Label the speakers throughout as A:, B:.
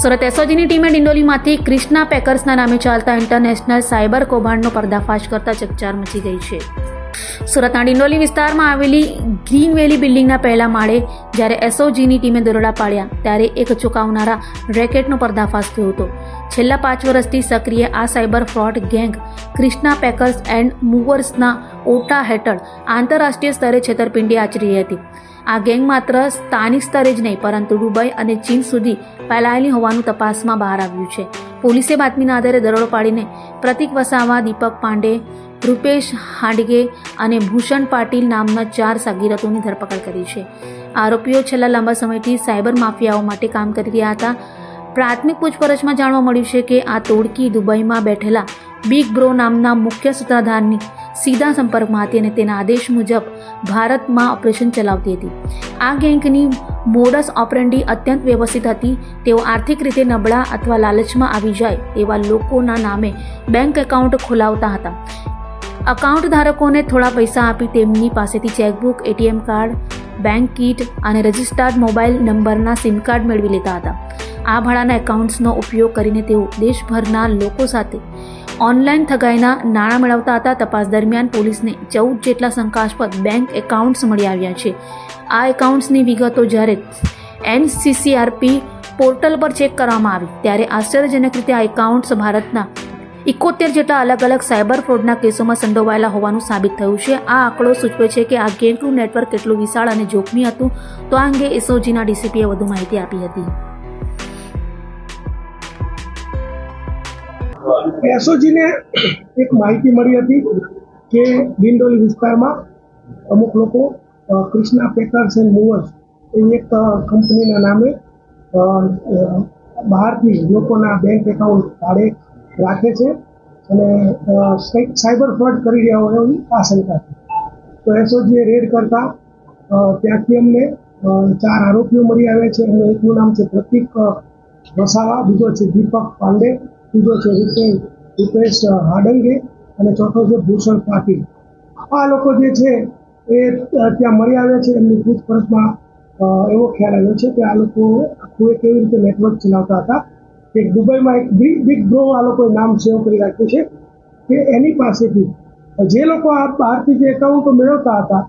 A: સુરત એસઓજીની ટીમે ડિંડોલીમાંથી ક્રિષ્ના પેકર્સના નામે ચાલતા ઇન્ટરનેશનલ સાયબર કૌભાંડનો પર્દાફાશ કરતા ચકચાર મચી ગઈ છે. સુરતના ડિંડોલી વિસ્તારમાં આવેલી ગ્રીન વેલી બિલ્ડિંગના પહેલા માળે જ્યારે એસઓજીની ટીમે દરોડા પાડ્યા, ત્યારે એક ચોંકાવનારા રેકેટનો પર્દાફાશ થયો હતો. છેલ્લા પાંચ વર્ષથી સક્રિય આ cyber fraud gang Krishna packers and મૂવર્સના ઓટા હેઠળ આંતરરાષ્ટ્રીય સ્તરે છેતરપિંડી આચરી હતી. આ ગેંગ માત્ર સ્થાનિક સ્તરે જ નહીં, પરંતુ દુબઈ અને ચીન સુધી ફેલાયેલી હોવાનું તપાસમાં બહાર આવ્યું છે. પોલીસે બાતમીના આધારે દરોડો પાડીને પ્રતિક વસાવા, દીપક પાંડે, રૂપેશ હાંડગે અને ભૂષણ પાટીલ નામના ચાર સાગીરતોની ધરપકડ કરી છે. આરોપીઓ છેલ્લા લાંબા સમયથી સાયબર માફિયાઓ માટે કામ કરી રહ્યા હતા. પ્રાથમિક પૂછપરછમાં જાણવા મળ્યું છે કે આ તોડકી દુબઈમાં બેઠેલા બિગ બ્રો નામના મુખ્ય સૂત્રધારની સીધા સંપર્કમાં હતી અને તેના આદેશ મુજબ ભારતમાં ઓપરેશન ચલાવતી હતી. આ ગેંગની મોડસ ઓપરેન્ડી અત્યંત વ્યવસ્થિત હતી. તેઓ આર્થિક રીતે નબળા અથવા લાલચમાં આવી જાય તેવા લોકોના નામે બેંક એકાઉન્ટ ખોલાવતા હતા. અકાઉન્ટ ધારકોને થોડા પૈસા આપી તેમની પાસેથી chequebook, ATM card bank kit અને રજિસ્ટર્ડ મોબાઈલ નંબરના સિમ કાર્ડ મેળવી લીધા હતા. આ ભાડાના એકાઉન્ટ્સનો ઉપયોગ કરીને તેઓ દેશભરના લોકો સાથે ઓનલાઈન થગાઈના નાણાં મેળવતા હતા. તપાસ દરમિયાન પોલીસને ચૌદ જેટલા શંકાસ્પદ બેંક એકાઉન્ટ્સ મળી આવ્યા છે. આ એકાઉન્ટ્સની વિગતો જ્યારે એનસીસીઆરપી પોર્ટલ પર ચેક કરવામાં આવી, ત્યારે આશ્ચર્યજનક રીતે આ એકાઉન્ટ્સ ભારતના ઇકોતેર જેટલા અલગ અલગ સાયબર ફ્રોડના કેસોમાં સંડોવાયેલા હોવાનું સાબિત થયું છે. આ આંકડો સૂચવે છે કે આ ગેંગનું નેટવર્ક કેટલું વિશાળ અને જોખમી હતું, તો આ અંગે એસઓજીના ડીસીપીએ વધુ માહિતી આપી હતી.
B: એસઓજીને એક માહિતી મળી હતી કે દિંડોલી વિસ્તારમાં અમુક લોકો ક્રિષ્ના પેકર્સ એન્ડ મૂવર્સ, એ એક કંપનીના નામે બહારથી લોકોના બેંક એકાઉન્ટ ભાડે રાખે છે અને કંઈક સાયબર ફ્રોડ કરી રહ્યા હોય એવી આશંકા છે. તો એસઓજીએ રેડ કરતા ત્યાંથી અમને ચાર આરોપીઓ મળી આવ્યા છે. એમનું એકનું નામ છે પ્રતિક વસાવા, બીજો છે દીપક પાંડે બીજો છે રૂપેશ રૂપેશ હાડંગે અને ચોથો છે ભૂષણ પાટીલ. આ લોકો જે છે એ ત્યાં મળી આવ્યા છે. એમની પૂછપરછમાં એવો ખ્યાલ આવ્યો છે કે આ લોકો આખું કેવી રીતે નેટવર્ક ચલાવતા હતા કે દુબઈમાં એક બિગ બિગ ગ્રો આ લોકોએ નામ સેવ કરી રાખ્યું છે કે એની પાસેથી જે લોકો આ બહારથી જે એકાઉન્ટો મેળવતા હતા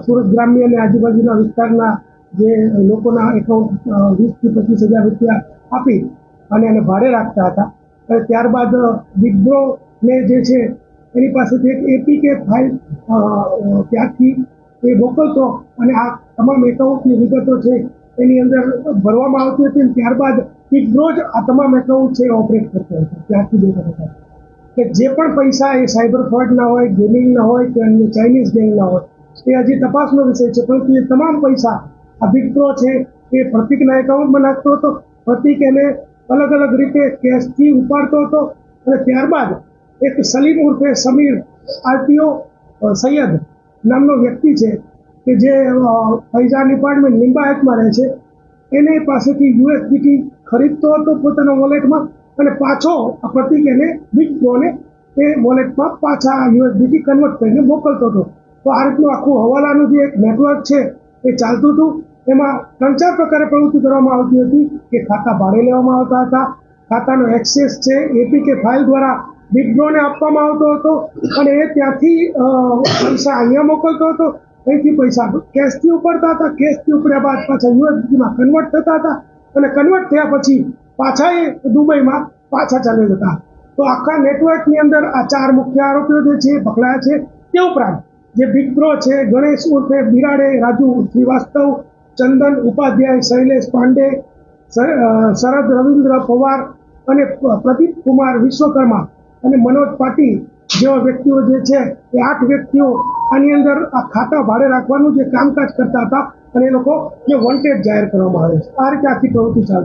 B: સુરત ગ્રામ્ય અને આજુબાજુના વિસ્તારના જે લોકોના એકાઉન્ટ વીસથી પચીસ હજાર રૂપિયા આપી અને એને ભાડે રાખતા હતા. અને ત્યારબાદ વિડ્રો ને જે છે એની પાસેથી એક એપીકે ફાઇલ ત્યાંથી એ મોકલતો અને આ તમામ એકાઉન્ટની વિગતો છે એની અંદર ભરવામાં આવતી હતી ત્યારબાદ વિડ્રો જ આ તમામ એકાઉન્ટ છે ઓપરેટ કરતો હતો ત્યાંથી બે હતા. કે જે પણ પૈસા એ સાયબર ફ્રોડના હોય ગેમિંગના હોય, કે અન્ય ચાઇનીઝ ગેંગના હોય, એ હજી તપાસનો વિષય છે, પરંતુ એ તમામ પૈસા, આ બિગ છે, એ પ્રતિકના એકાઉન્ટમાં નાખતો હતો. પ્રતિક એને અલગ અલગ રીતે કેશથી ઉપાડતો હતો. અને ત્યારબાદ એક સલીમ ઉર્ફે સમીર આરટીઓ સૈયદ નામનો વ્યક્તિ છે, કે જે પૈસા ડિપાર્ટમેન્ટ લિંબાયતમાં રહે છે, એને પાસેથી યુએસડીટી ખરીદતો હતો પોતાના વોલેટમાં અને પાછો આ પ્રતિક એને બિગ એ વોલેટમાં પાછા યુએસડીથી કન્વર્ટ કરીને મોકલતો હતો. તો આ રીતનું આખું હવાલાનું જે એક નેટવર્ક છે એ ચાલતું હતું. એમાં ત્રણ ચાર પ્રકારે પ્રવૃત્તિ કરવામાં આવતી હતી કે ખાતા ભાડે લેવામાં આવતા હતા, ખાતાનો એક્સેસ છે એપીકે ફાઇલ દ્વારા બિગ આપવામાં આવતો હતો અને એ ત્યાંથી પૈસા અહીંયા મોકલતો હતો. અહીંથી પૈસા કેશથી ઉપડતા હતા કેશથી ઉપડ્યા બાદ પાછા યુએસડીમાં કન્વર્ટ થતા હતા. અને કન્વર્ટ થયા પછી પાછા એ દુબઈમાં પાછા ચાલી જતા. તો આખા નેટવર્કની અંદર આ ચાર મુખ્ય આરોપીઓ જે છે પકડાયા છે તે ઉપરાંત જે બિગ બ્રો છે, ગણેશ ઉર્ફે બિરાડે, રાજુ શ્રીવાસ્તવ ચંદન ઉપાધ્યાય, શૈલેષ પાંડે શરદ રવિન્દ્ર પવાર અને પ્રદીપ કુમાર વિશ્વકર્મા અને મનોજ પાટી જેવા વ્યક્તિઓ જે છે એ આઠ વ્યક્તિઓ આની અંદર આ ખાતા ભાડે રાખવાનું જે કામકાજ કરતા હતા અને એ લોકો જે વોન્ટેડ જાહેર કરવામાં આવે છે. આ રીતે આખી પ્રવૃત્તિ ચાલતી